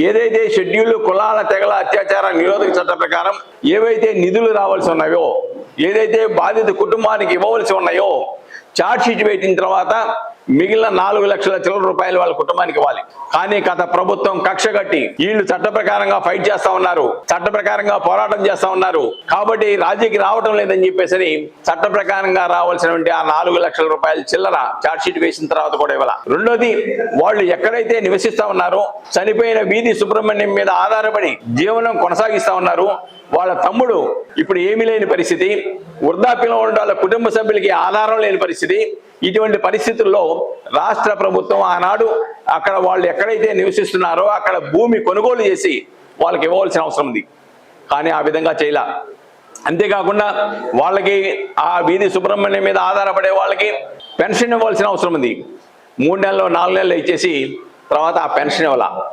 ఏదైతే షెడ్యూల్ కులాల తెగల అత్యాచార నిరోధక చట్ట ప్రకారం ఏవైతే నిధులు రావాల్సి ఉన్నాయో ఏదైతే బాధిత కుటుంబానికి ఇవ్వవలసి ఉన్నాయో చార్జ్ షీట్ పెట్టిన తర్వాత మిగిలిన నాలుగు లక్షల చిల్లర రూపాయలు వాళ్ళ కుటుంబానికి ఇవ్వాలి. కానీ గత ప్రభుత్వం కక్ష కట్టి వీళ్ళు చట్ట ప్రకారంగా ఫైట్ చేస్తా ఉన్నారు. చట్ట ప్రకారంగా పోరాటం చేస్తా ఉన్నారు. కాబట్టి రాజీకి రావటం లేదని చెప్పేసి చట్ట ప్రకారంగా రావాల్సినటువంటి ఆ నాలుగు లక్షల రూపాయల చిల్లర చార్జ్షీట్ వేసిన తర్వాత కూడా ఇవ్వాలి. రెండోది వాళ్ళు ఎక్కడైతే నివసిస్తా ఉన్నారో చనిపోయిన వీధి సుబ్రహ్మణ్యం మీద ఆధారపడి జీవనం కొనసాగిస్తా ఉన్నారు. వాళ్ళ తమ్ముడు ఇప్పుడు ఏమీ లేని పరిస్థితి వృద్ధాప్యంలో ఉన్న వాళ్ళ కుటుంబ సభ్యులకి ఆధారం లేని పరిస్థితి. ఇటువంటి పరిస్థితుల్లో రాష్ట్ర ప్రభుత్వం ఆనాడు అక్కడ వాళ్ళు ఎక్కడైతే నివసిస్తున్నారో అక్కడ భూమి కొనుగోలు చేసి వాళ్ళకి ఇవ్వవలసిన అవసరం ఉంది. కానీ ఆ విధంగా చేయలే. అంతేకాకుండా వాళ్ళకి ఆ వీధి సుబ్రహ్మణ్యం మీద ఆధారపడే వాళ్ళకి పెన్షన్ ఇవ్వాల్సిన అవసరం ఉంది. మూడు నెలలు నాలుగు నెలలు ఇచ్చేసి తర్వాత ఆ పెన్షన్ ఇవ్వాల?